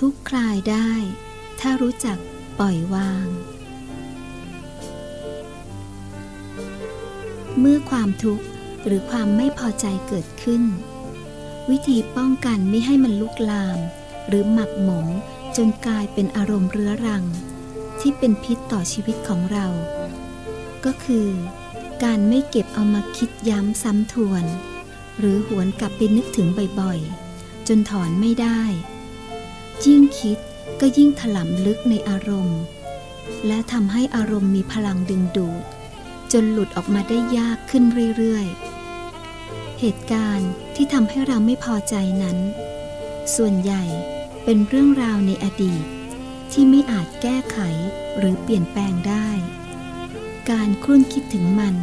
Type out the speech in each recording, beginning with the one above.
ทุกคลายได้ ถ้ารู้จักปล่อยวาง เมื่อความทุกข์หรือความไม่พอใจเกิดขึ้น วิธีป้องกันไม่ให้มันลุกลาม หรือหมักหมมจนกลายเป็นอารมณ์เรื้อรัง ที่เป็นพิษต่อชีวิตของเรา ก็คือ การไม่เก็บเอามาคิดย้ำซ้ำทวน หรือหวนกลับไปนึกถึงบ่อยๆ จนถอนไม่ได้ ยิ่งคิดก็ยิ่งถลำลึกในอารมณ์ และทำให้อารมณ์มีพลังดึงดูด จนหลุดออกมาได้ยากขึ้นเรื่อยๆ เหตุการณ์ที่ทำให้เราไม่พอใจนั้น ส่วนใหญ่เป็นเรื่องราวในอดีต ที่ไม่อาจแก้ไขหรือเปลี่ยนแปลงได้ การครุ่นคิดถึงมัน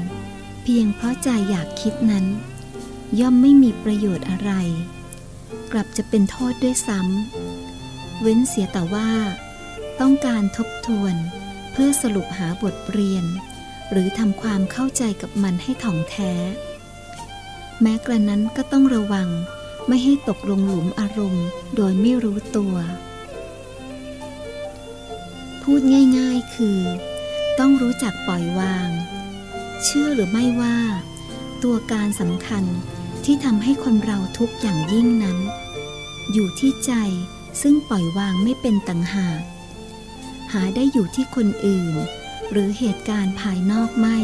เพียงเพราะใจอยากคิดนั้น ย่อมไม่มีประโยชน์อะไร กลับจะเป็นโทษด้วยซ้ำ เว้นเสียแต่ว่า ต้องการทบทวน เพื่อสรุปหาบทเรียน หรือทำความเข้าใจกับมันให้ถ่องแท้ แม้กระนั้นก็ต้องระวังไม่ให้ตกลงหลุมอารมณ์โดยไม่รู้ตัว พูดง่ายๆคือ ต้องรู้จักปล่อยวาง เชื่อหรือไม่ว่า ตัวการสำคัญที่ทำให้คนเราทุกข์อย่างยิ่งนั้น อยู่ที่ใจ ซึ่งปล่อยวางไม่เป็นต่างหาก หาได้อยู่ที่คนอื่น หรือเหตุการณ์ภายนอกไม่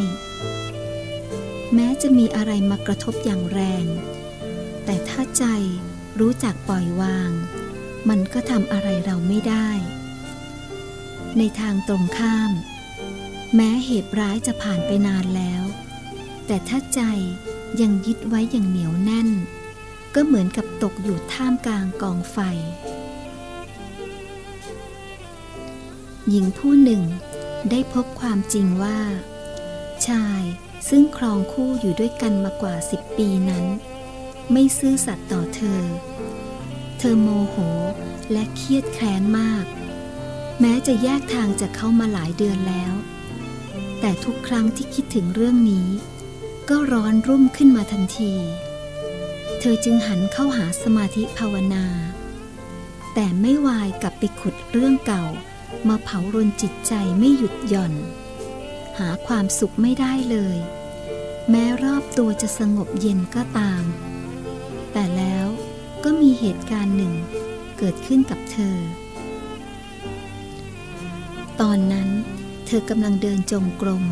แม้จะมีอะไรมากระทบอย่างแรง แต่ถ้าใจรู้จักปล่อยวาง มันก็ทำอะไรเราไม่ได้ ในทางตรงข้าม แม้เหตุร้ายจะผ่านไปนานแล้ว แต่ถ้าใจยังยึดไว้อย่างเหนียวแน่น ก็เหมือนกับตกอยู่ท่ามกลางกองไฟ หญิงผู้หนึ่งได้พบความจริงว่า ชายซึ่งครองคู่อยู่ด้วยกันมากว่าสิบปีนั้น ไม่ซื่อสัตย์ต่อเธอ เธอโมโหและเครียดแค้นมาก แม้จะแยกทางจากเขามาหลายเดือนแล้ว แต่ทุกครั้งที่คิดถึงเรื่องนี้ ก็ร้อนรุ่มขึ้นมาทันที เธอจึงหันเข้าหาสมาธิภาวนา แต่ไม่วายกลับไปขุดเรื่องเก่า มาเผารนจิตใจไม่หยุดหย่อน หาความสุขไม่ได้เลย แม้รอบตัวจะสงบเย็นก็ตาม แต่แล้วก็มีเหตุการณ์หนึ่งเกิดขึ้นกับเธอ ตอนนั้นเธอกำลังเดินจงกรม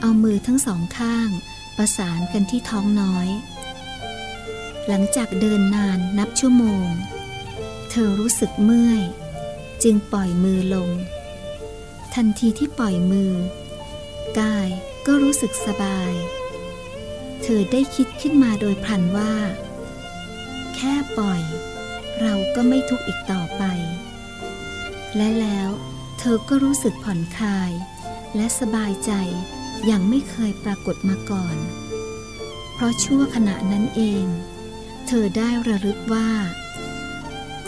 เอามือทั้งสองข้างประสานกันที่ท้องน้อย หลังจากเดินนานนับชั่วโมง เธอรู้สึกเมื่อย จึงปล่อยมือลง ทันทีที่ปล่อยมือ กายก็รู้สึกสบาย เธอได้คิดขึ้นมาโดยพลันว่า แค่ปล่อย เราก็ไม่ทุกข์อีกต่อไป และแล้วเธอก็รู้สึกผ่อนคลาย และสบายใจอย่างไม่เคยปรากฏมาก่อน เพราะชั่วขณะนั้นเอง เธอได้ระลึกว่า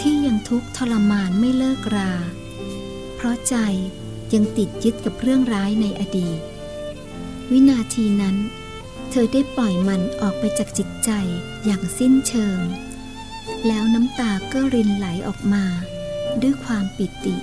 ที่ยังทุกข์ทรมานไม่เลิกรา เพราะใจยังติดยึดกับเรื่องร้ายในอดีต วินาทีนั้น เธอได้ปล่อยมันออกไปจากจิตใจอย่างสิ้นเชิง แล้วน้ำตาก็รินไหลออกมา ด้วยความปิติ